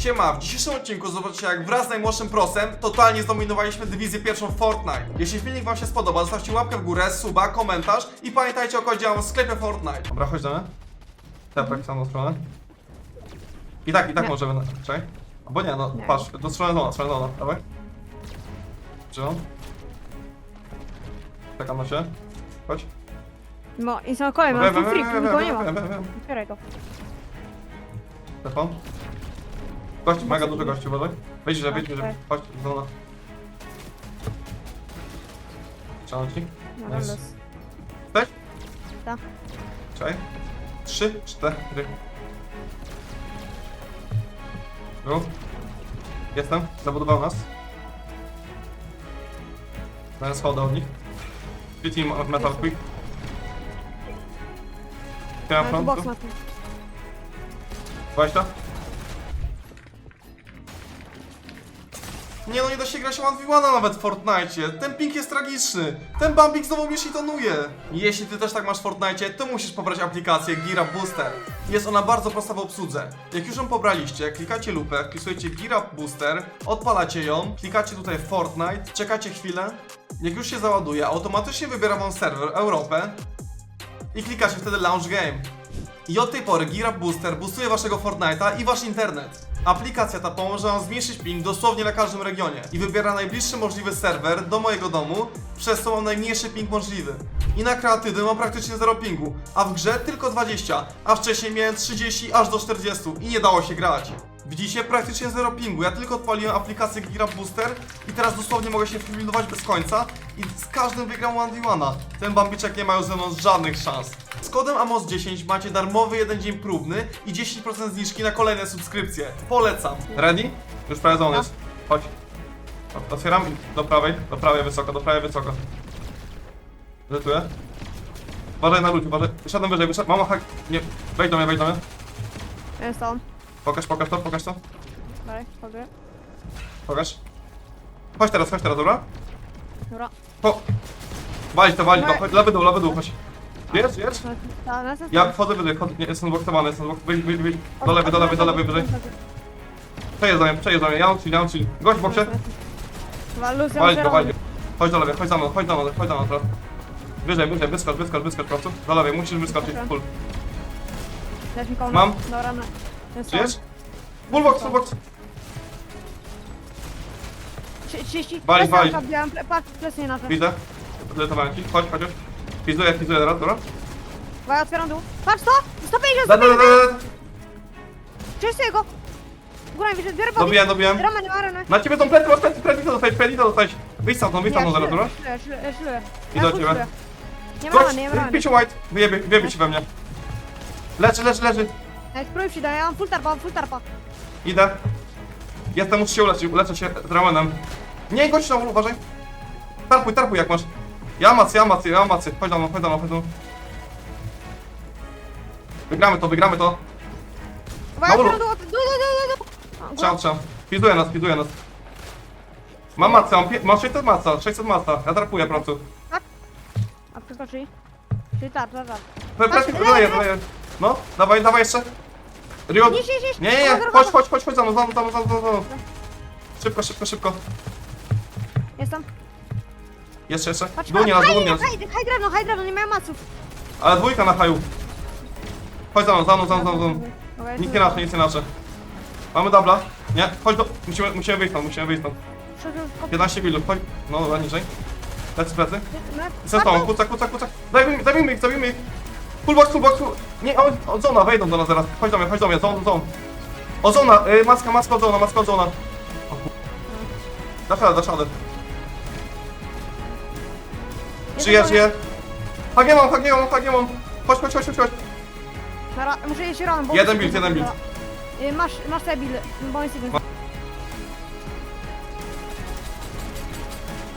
Siema, w dzisiejszym odcinku zobaczycie jak wraz z najmłodszym prosem totalnie zdominowaliśmy dywizję pierwszą w Fortnite. Jeśli filmik wam się spodoba, zostawcie łapkę w górę, suba, komentarz i pamiętajcie o kodzie w sklepie Fortnite. Dobra, chodź do mnie. Tak, samą stronę. I tak, i tak Nie. możemy, czekaj. Albo nie, no Nie. patrz, do strony zona, strony zona, dawaj. Trzymam. Czekam na ciebie. Chodź. No i Wiem, mam wiem, full wiem, free, wiem, nikogo wiem, nie ma. wiem, wiem, wiem. Otwieraj. Telefon. Gość, mega duży gościu, uważaj. Wejdź, że wejdź, że Okej. chodź, zona. Trzymam ci. No, Nice. nice. Chcesz? Tak. Czekaj. Trzy, cztery. Był. Jestem, zabudował nas. Teraz schodzę od nich. Three team of metal quick. Otwieram Ale tu box tu. ma tu. Weź to. Nie no, nie da się grać 1v1 nawet w Fortnite. Ten ping jest tragiczny. Ten Bambik znowu mnie shitonuje. Jeśli ty też tak masz w Fortnite, to musisz pobrać aplikację Up Booster. Jest ona bardzo prosta w obsłudze. Jak już ją pobraliście, klikacie lupę, wpisujecie Up Booster, odpalacie ją, klikacie tutaj Fortnite, czekacie chwilę. Jak już się załaduje, automatycznie wybiera wam serwer Europę i klikacie wtedy Launch Game. I od tej pory Up Booster boostuje waszego Fortnite'a i wasz internet. Aplikacja ta pomoże wam zmniejszyć ping dosłownie na każdym regionie i wybiera najbliższy możliwy serwer do mojego domu, przez co mam najmniejszy ping możliwy. I na kreatywnym mam praktycznie 0 pingu, a w grze tylko 20, a wcześniej miałem 30 aż do 40 i nie dało się grać. Widzicie? Praktycznie 0 pingu, ja tylko odpaliłem aplikację Up Booster i teraz dosłownie mogę się filmować bez końca i z każdym wygram 1v1. Ten bambiczek nie mają ze mną żadnych szans. Z kodem AMOS10 macie darmowy jeden dzień próbny i 10% zniżki na kolejne subskrypcje. Polecam. Ready? Już prawie jest. Chodź. Otwieram i do prawej, do prawej wysoko, do prawej wysoko. Zetuję. Uważaj na ludzi, uważaj. Wyszedłem wyżej, wyszedłem. Mama, hak. Nie. Wejdź do mnie, wejdź do mnie. Jest on. Pokaż, pokaż to, pokaż to. Dalej, chodź. Pokaż. Chodź teraz, chodź teraz, dobra? Dobra. Po. Walić to, walić to. Chodź, lewy dół, lewy dół, chodź. Jest, jest. Ta, na Ja wchodzę wyżej, wchodzę, nie, jestem zboksowany, jestem zboksowany. Wyjdź, wyjdź, wyjdź. Do lewej, do lewej, do lewej, wyżej. Do mnie, ja mam chill, ja mam chill. Gość w boksie. Walus, ja Walić go, zero. walić go. Chodź do lewej, chodź za mną, chodź za mną, chodź za mną teraz. Wyżej, wyżej, wyskocz, wyskocz, wyskocz po prostu. Do lewej, musisz wyskoczyć, full. Dasz mi koło. Mam. Dobra. Jest Żyjesz? Full box, full box. 30. Walić, walić. Patrz, plecy nie na to. Widzę. Zletowałem ci, chodź, chodź. Fizuję, fizuję teraz, dobra? Uwaga, otwieram dół. Patrz to! 150, Da, da, da, 150! da. Czystuję go! Górę widzę, biorę body. Dobiłem, dobiłem. Rama, nie ma ramy. Na ciebie tą plecy, masz plecy, plecy dostać, plecy dostać. Wyjdź stamtąd, wyjdź stamtąd zaraz, dobra? I Ja do ciebie. Nie ma rany, nie ma rany. pięciu white, wyjebie, wyjebie ci we mnie. Leży, leży, leży. Ej, spróbuj przydać, ja mam full tarpa, mam full tarpa. Idę. Jestem, muszę się uleczyć, uleczę się z ramenem. Nie, gość na uważaj. Tarpuj, tarpuj jak masz. Ja macy, ja macy, ja macy. Chodź do mną, chodź do mną, chodź do mną. Wygramy to, wygramy to. Uwaga, Dobra. otwieram dół, dół, dół, dół, dół. O, Trzymam, trzymam. Pizuje nas, pizuje nas. Mam macę, mam, pie- mam 600 maca, 600 maca. Ja tarpuję prostu. A przeskoczy. Czyli tarp, tarp, tarp. Patrz, dodaję, lewy, dodaję. No, dawaj, dawaj jeszcze. Rio, Niż, niż, niż. nie, nie, nie, Dobra, chodź, dobra. chodź, chodź, chodź za mną, za mną, za mną, za mną, za mną. Szybko, szybko, szybko. Jestem. Jeszcze, jeszcze. Patrz, Dół nie patrz, nas, dół nie haj, nas. haj, haj drewno, haj drewno, nie mają maców. Ale dwójka na haju. Chodź za mną, za mną, za mną, za mną. Dobra, nie nasze, nic nie nasze. Mamy dubla. Nie, chodź do... Musimy, musimy wyjść stąd, musimy wyjść stąd. Szybko, szybko. 15 billów, chodź. No dobra, niżej. Plecy, plecy. No, Jestem z tobą, kucak, kucak, kucak. Zabijmy, zabijmy ich, zabijmy ich. Full box, full. Nie, o, od zona, wejdą do nas zaraz. Chodź do mnie, chodź do mnie, zon, zon. O zona, y, maska, maska od zona, maska od zona. O, Dasz radę, dasz radę. Żyje, żyje. Hagiemon, Hagiemon, Hagiemon. Chodź, chodź, chodź, chodź, chodź. Dobra, muszę jeść ramen, bo... Jeden build, jeden build. Y, Masz, masz te build, bo jest jeden.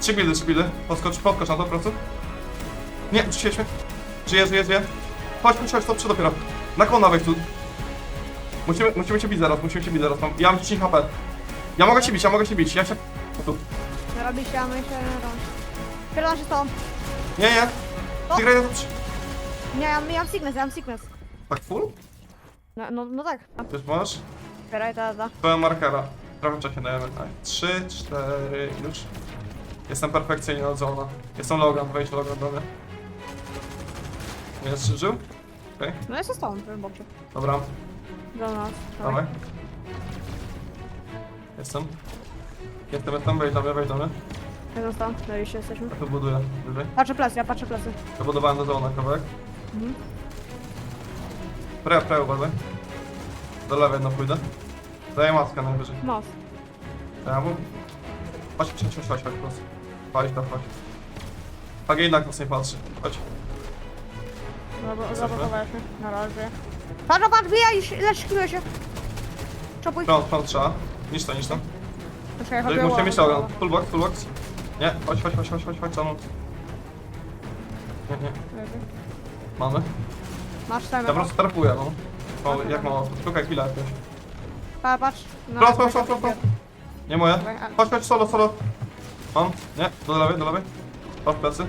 Trzy bildy, trzy bildy. Podskocz, podskocz na to po prostu. Nie, uczyliśmy. Żyje, żyje, żyje. Chodź, chodź, chodź, to przy dopiero. Na kona weź tu. Musimy, musimy się bić zaraz, musimy się bić zaraz. Mam, ja mam 10 HP. Ja mogę się bić, ja mogę się bić, ja się... Tu. Robi się, a my się robią. Pierdolę się z tobą. Nie, nie. Ty graj na to przy... Nie, ja, ja mam sickness, ja mam sickness. Tak full? No, no, no tak. Też masz? Otwieraj, da, da. Pełen markera. Trochę czasie dajemy. Tak. 3, 4, już. Jestem perfekcyjnie odzona. Jestem Logan, wejdź Logan do mnie. Nie jest żył? Okej, No jest z tobą, w tym boksie. dobra, Do nas. dawaj. Jestem. Jestem, jestem, do mnie. Ja zostałem, na liście jesteśmy. Ja tu buduję, wyżej. Patrzę plecy, ja patrzę plecy. Dobudowałem do zona kawałek. Mhm. Pre, pre, uważaj. Do lewej no pójdę. Daję maskę najwyżej. Most. To ja mu... Chodź, chodź, chodź, chodź, chodź, plus. Chodź, to chodź. Pagi jednak nas nie patrzy. Chodź. Zablokowałeś mnie. Na razie. Patrz, no patrz, bija i lecz szkiły się. Czopuj. Front, front trzeba. Niż to, niż to. Poczekaj, Musimy chodziło. mieć logan. Full box, full box. Nie, chodź, chodź, chodź, chodź, chodź, chodź, za mną. Nie, nie. Mamy. Masz. Ja po prostu trapuję, no. Mało, jak mało? Szukaj chwilę jakieś. Pa, patrz. No, Front, front, front, front, front. Nie moje. Chodź, chodź, solo, solo. Mam. Nie, do lewej, do lewej. Chodź, plecy.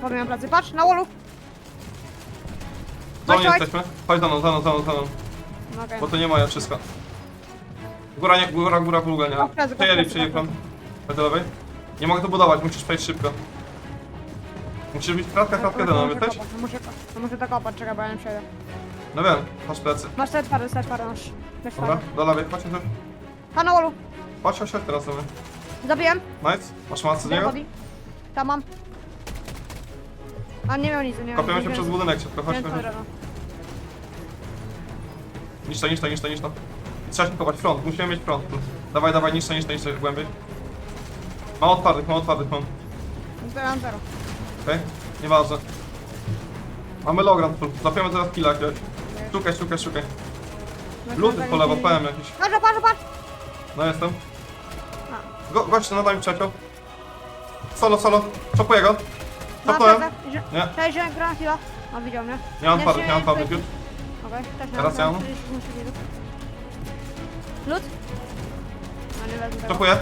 Podmieniam plecy, patrz, na wallu. Do mnie Chodź, chodź. jesteśmy. Chodź za mną, za mną, za mną, za mną. No okej. Bo to nie moje wszystko. Góra, nie, góra, góra, góra, nie. O, plecy, Przejęli, plecy, przejęli plecy. plan. Do lewej. Nie mogę to budować, musisz przejść szybko. Musisz być kratka, kratka, No, jeden, muszę jesteś? kopać, Muszę, no muszę to kopać, czekaj, bo ja nie przejdę. No wiem, masz plecy. Masz te twarde, te twarde, masz. Dobra, twarde. do lewej, chodź, chodź. A na wallu. Chodź, chodź, chodź teraz sobie. Zabiłem. Nice. Masz masę z niego? Body. Tam mam. A nie miał nic, nie miał Kopiemy nic, się więc- przez budynek szybko, chodź, więc chodź. drewno. Niż to, niż to, niż to, niż to. Trzeba się kopać front, musimy mieć front. Dawaj, dawaj, niż to, niż to, niż to, głębiej. Mam otwartych, mam otwartych, mam. Ja mam zero. Okej? Nieważne. Mamy logrand tu. Zapiemy teraz killa jakiegoś. Szukaj, szukaj, szukaj. Luty po lewo, PM jakiś. Patrz, patrz, patrz! No jestem. Go, gość nadal mi przeciął. Solo, solo. Czopuję go. Pewno. że- Nie. Cześć, że gra chwila. A widział mnie. Nie mam Nie, twardych, nie mam nie, nie. już. Okej, też nie Teraz ja mam? Lud? No nie wezmę tego. Czopuję.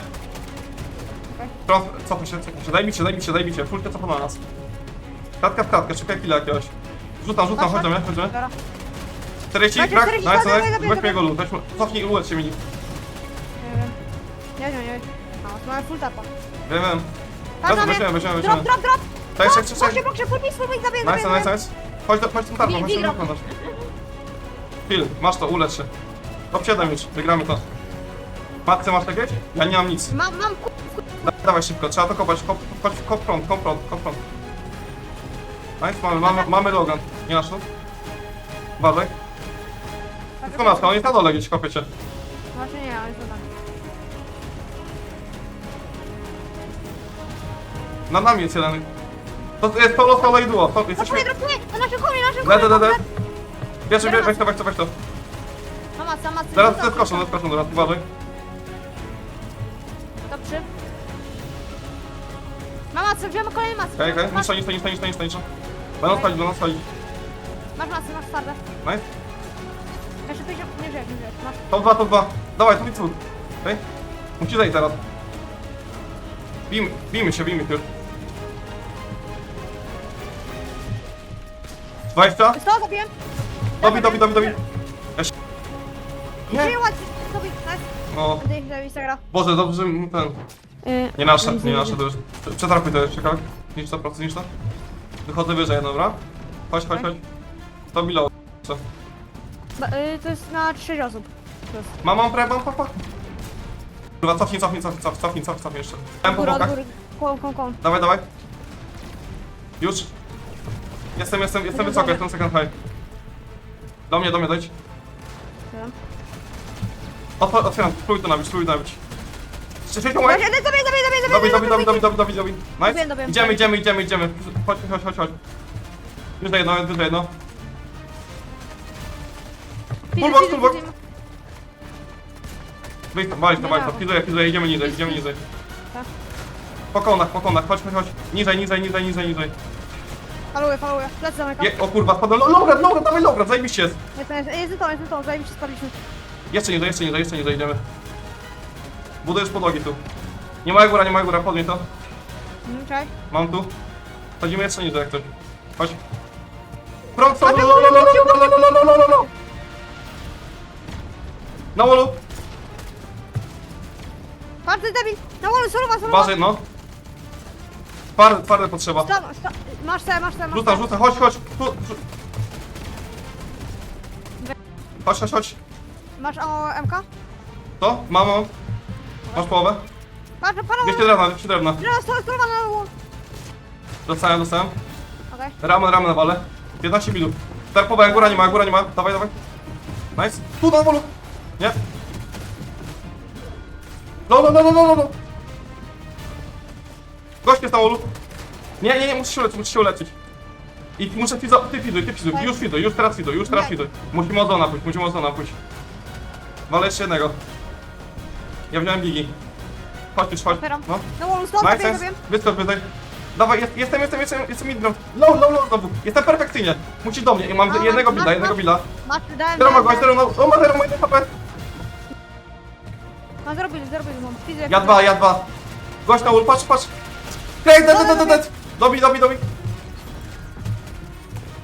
Front, cofnij się, cofnij się. Daj mi się, daj mi się, daj mi się. Fulkę cofa na nas. Kratka w kratkę, szukaj killa jakiegoś. Rzucam, rzucam, Patrz, chodź do mnie, chodź do mnie. Dobra. 40, Dajcie, brak, 40, nice, dawaj, Weźmy jego lód, weźmy, cofnij, ulecz się mini. Nie wiem. Nie wiem, nie wiem. A, mamy full tapa. Wiem, wiem. Mnie. Weźmiemy, weźmiemy, Drop, weźmiemy. drop, drop! Tak, Drop! czek, czek, czek. Boksie, boksie, full piece, full piece, zabiję, Nice, nice, nice. Chodź do, chodź tym Bij, chodź tym tarczą. Phil, masz to, ulecz się. Top 7 już, wygramy to. Matce masz jakieś? Ja nie mam nic. Mam, mam ku... Da, dawaj szybko, trzeba to kopać, kop, kop, kop front, kop front, kop front. Nice, mamy, mamy, mamy Logan. Nie masz to? Uważaj. Tylko matka, on jest na dole gdzieś, cię. Właśnie nie, ale. Nad nami jest jeden. To jest pełno skalaidło. Chodź, jesteśmy... Dropuję, dropuję! Na naszym chomie, na naszym chomie! Ledę, ledę. Bierz, bierz, weź to, weź to, weź to. No Mama, no sama no Zaraz to zaskoczą, zaskoczą zaraz, uważaj. Dobrze. Mama, co wziąłem kolejny masy. Okej, okej, niszczę, niszczę, niszczę, niszczę, niszczę, niszczę. Będą spalić, będą spalić. Masz masy, masz sardę. Nice. Jeszcze tu się nie żyje, nie żyje. Masz. Top 2, top 2. Dawaj, tu nic Okej. Musisz zejść zaraz. Bijmy, bijmy się, bijmy się. 20. 100 zabiłem. Dobi, dobi, dobi, dobi. Nie. Przyjęła ci. Dobi, nice. No, zagra. Boże, dobrze, że ten... Nie nasze, nie nasze to już. Przetrapuj to jeszcze, kawałek. Niż to, prosto, niż to. Wychodzę wyżej, dobra? Chodź, chodź, chodź. Low. Co? yy, to jest na 6 osób. Plus. Mam, mam, pre, mam, papa. Kurwa, cofnij, cofnij, cofnij, cofnij, cofnij, cofnij, cofnij jeszcze. Dałem po Góra, od bokach. góry. Dawaj, dawaj. Już. Jestem, jestem, jestem wysoko, do jestem second high. Do mnie, do mnie, dojdź. Siedem. Otw- Otwieram, spróbuj to nabić, spróbuj to nabić. Jeszcze sześć Chodź, moment. jeden, zabiję, zabiję, zabiję, Dobi, zabiję, dobi, dobi, zabiję, dobi, dobi, dobi, dobi. Dobiję, Nice. dobiję. Idziemy, idziemy, idziemy, idziemy. Chodź, chodź, chodź, chodź. Już jedno, już jedno. Full box, full. Wyjdź tam, walić to, walić to. dało. Fizuję, fizuję, idziemy niżej, idziemy niżej. Tak. Po konach, po konach, chodź, chodź, chodź. Niżej, niżej, niżej, niżej, niżej. Faluję, faluję. Plecy zamykam. Je, o kurwa, spadłem. Lograd, lograd, dawaj lograd, zajebiście jest. Jest, jest, jest to, jest to, zajebiście spadliśmy. Jeszcze niżej, jeszcze niżej, jeszcze niżej, idziemy. Budujesz podłogi tu. Nie ma góra, nie ma góra, podnieś to. Mhm, czekaj. Mam tu. Chodzimy jeszcze niżej jak coś. Chodź. Front, front, lo, lo, lo, lo, lo, lo, lo, lo, lo, lo, lo. Na wallu. Twardy debil! Na wolu, solowa, solowa! Uważaj, no. Twarde, twarde potrzeba. Sta, sta, masz te, masz te, masz Rzucam, te. rzucam, chodź, chodź. Tu, rzu- Chodź, chodź, chodź. Masz o, MK? To? Mam, mam. Masz połowę? Masz, panowie! 200 drewna, 200 drewna. Drzewo, solo, solowa na wolu! Dostałem, dostałem. Okej. Ramen, ramen na wale. 15 minut. Tarpowa, jak góra nie ma, góra nie ma. Dawaj, dawaj. Nice. Tu na wolu. Nie. No, no, no, no, no, no. Gość na wolu. Nie, nie, nie, musisz się uleczyć, musisz się uleczyć. I muszę fizo... Ty fiduj, ty fiduj, już fiduj, już teraz fiduj, już teraz Nie. fiduj. Musimy ozona pójść, musimy ozona pójść. Walę jeszcze jednego. Ja wziąłem gigi. Chodź już, chodź. Otwieram. No. Na wolu, stop, Nice, nice. Wyskocz wyżej. Dawaj, jest, jestem, jestem, jestem, jestem midrą. Low, low, low znowu. Jestem perfekcyjnie. Musisz do mnie. Ja mam A, jednego masz, builda, masz, jednego builda. Masz, dałem, Zero ma gość, dałem. zero ma... O, ma zero, ma jeden HP. Build, zero build mam. Fizy, Ja dwa, ja dwa. Gość na ul, patrz, patrz. Hej, dead, dead, dead, dead. Dobi, dobi, dobi.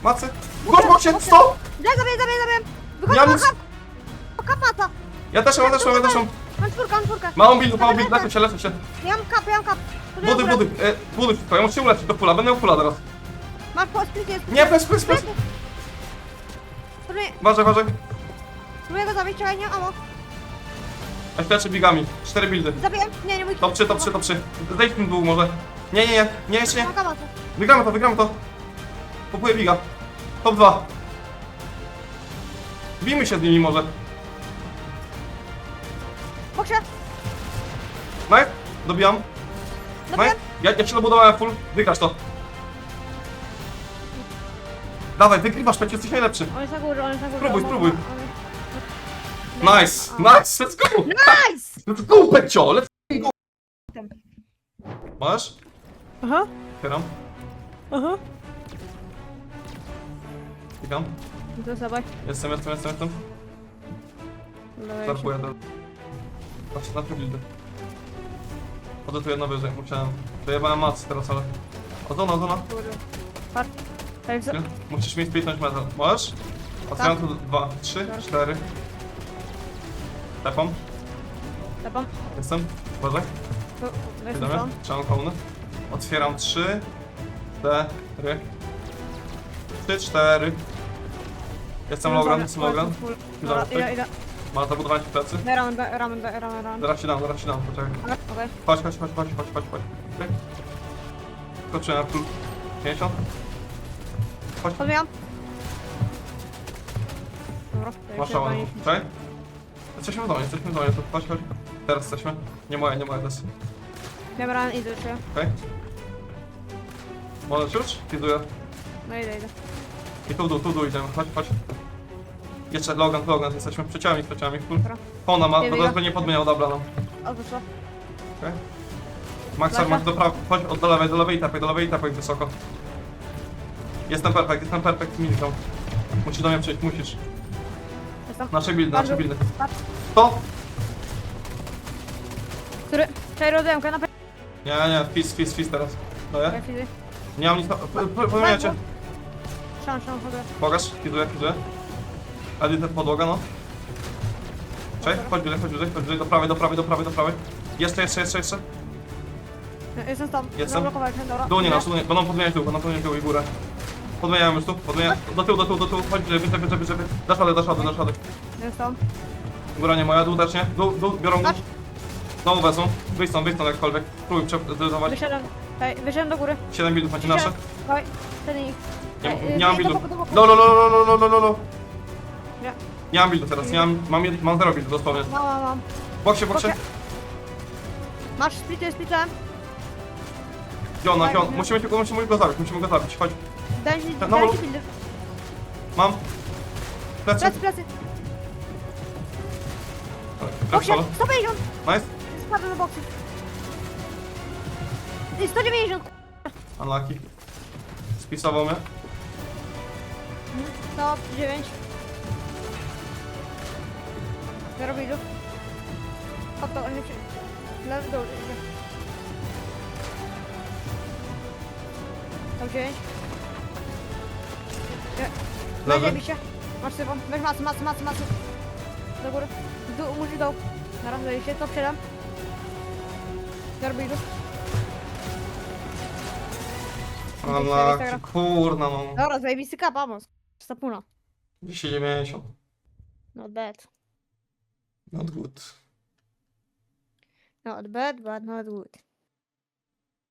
Macy. Gość, gość, się, stop. Zabiję, zabiję, zabiję. Wychodź, Ja ja mus- kap. Kapata. Ja też mam, ja też mam, ja też mam. Mam czwórkę, mam czwórkę. Małą build, małą build, lecę się, lecę się. Ja mam kap, ja mam kap. Górę. buduj, e, buduj wszystko, ja muszę się uleczyć do pula, będę u pula teraz. Masz po split jest. Nie, press, press, press. Spróbuję, Uważaj, uważaj. spróbuję go zabić, czekaj, nie, amo. Leczę bigami. Cztery buildy. Zabiję, nie, nie mój Top 3, top 3, top 3. Zejdź tym dół może. Nie, nie, nie, nie, jeszcze nie. Wygramy to, wygramy to. Kupuję biga. Top 2. Bijmy się z nimi może. Boksie, Nice? Dobijam. Nice? Ja, ja cię dobudowałem full. Wygrasz to. Dawaj, wygrywasz, Pecie, jesteś najlepszy. On jest na górze, on jest na górze. Spróbuj, on- spróbuj. on- on- Nice, nice, let's go! Nice! Let's go, Pecio, let's go! Masz? Aha, Otwieram. aha. Klikam. To. Jestem, jestem, jestem, jestem. Zarpuję do... Patrzę na te buildy. Chodzę tu jedno wyżej, musiałem... Dojebałem mac teraz, ale... Ozona, ozona. Za- Musisz mi spitnąć metal. Możesz? Otwieram tu dwa, trzy, Tak. cztery. Tepam. Zapam. Jestem. Uważaj. Tu, tam. Trzymam kołnę. Otwieram trzy, cztery. Trzy, cztery. Jestem Logan, jestem Logan. Dobra, idę, idę. Ma zabudowanie w plecy. Daj ramen, daj ramen, daj ramen, ramen. Zaraz ci dam, zaraz ci dam, poczekaj. Okej. Chodź, chodź, chodź, chodź, chodź, chodź, chodź. Okej. Skoczyłem na król. 50. Chodź, Podbijam. Dobra, masz się szałan. Czekaj. Jesteśmy w domu, jesteśmy w domu, to chodź, chodź. Teraz jesteśmy. Nie moje, nie też. Miałem ramen, idę do ciebie. Okej. Możesz już? Fiduję. No idę, idę. I tu, tu, tu, tu idziemy, chodź, chodź. Jeszcze Logan, Logan, jesteśmy przeciami, przeciami. Dobra. Ona ma, Nie bo to nie podmieniał, dobra, no. O, to co? Okej. Max, Dobra. Max do prawej, chodź od do lewej, do lewej i tapaj, do lewej i tapaj wysoko. Jestem perfekt, jestem perfekt, minikam. Musisz do mnie przyjść, musisz. Jestem. Nasze buildy, Bardzo- nasze buildy. Patrz. To? Który? Czekaj, rodemkę, na pewno. Nie, nie, fizz, fizz, fizz teraz. To ja? Fizy. Nie mam nic na... p- p- Pamiętajcie. Szan, szan, chodzę. Pokaż, fizuję, fizuję. Edytet podłoga, no. Cześć, chodź wyżej, chodź wyżej, chodź wyżej, do prawej, do prawej, do prawej, do prawej. Jeszcze, jeszcze, jeszcze, jeszcze. Jestem tam. Jestem. Zablokowałem się, dobra. Dół nie nasz, dół nie, będą podmieniać dół, będą podmieniać dół i górę. Podmieniamy już tu, podmieniamy. Do tyłu, do tyłu, do tyłu, chodź wyżej, wyżej, wyżej, wyżej. Dasz radę, dasz radę, dasz radę. Jestem. Góra nie moja, dół też nie. Dół, dół, biorą dół. Znowu wezmą. Wyjdź stąd jakkolwiek. Próbuj przedyzować. Wyszedłem. Daj, wyjrzałem do góry. 7 buildów macie nasze? Dawaj, ten ich. Nie, nie mam buildów. No, no, no, no, no, no, no, no. no. Nie. Nie mam buildów teraz, nie mam, mam, jed- mam zero buildów dosłownie. Mam, mam, mam. Boksie, boksie. Masz splitę, splitę. Piona, pion. No. Musimy, tylko- musimy go zabić, musimy go zabić, chodź. Daj mi, No, daj no. mi buildy. Mam. Plecy. Plecy, plecy. Boksie, Nice. 150. Spadłem do boksy. 190. Unlucky. Spisował mnie. To 9. Zero widów. O to, on się... Lewy dół idzie. Tam 9. Lewy. Lewy. bicie. Masz syfon. Weź masy, masy, masy, masy. Do góry. W Dół, musisz dół. Się, to przydam. Zero widów. Ale kurna no. Dobra, zajebisty kap, vamos. Stapuna. 290. Not bad. Not good. Not bad, but not good.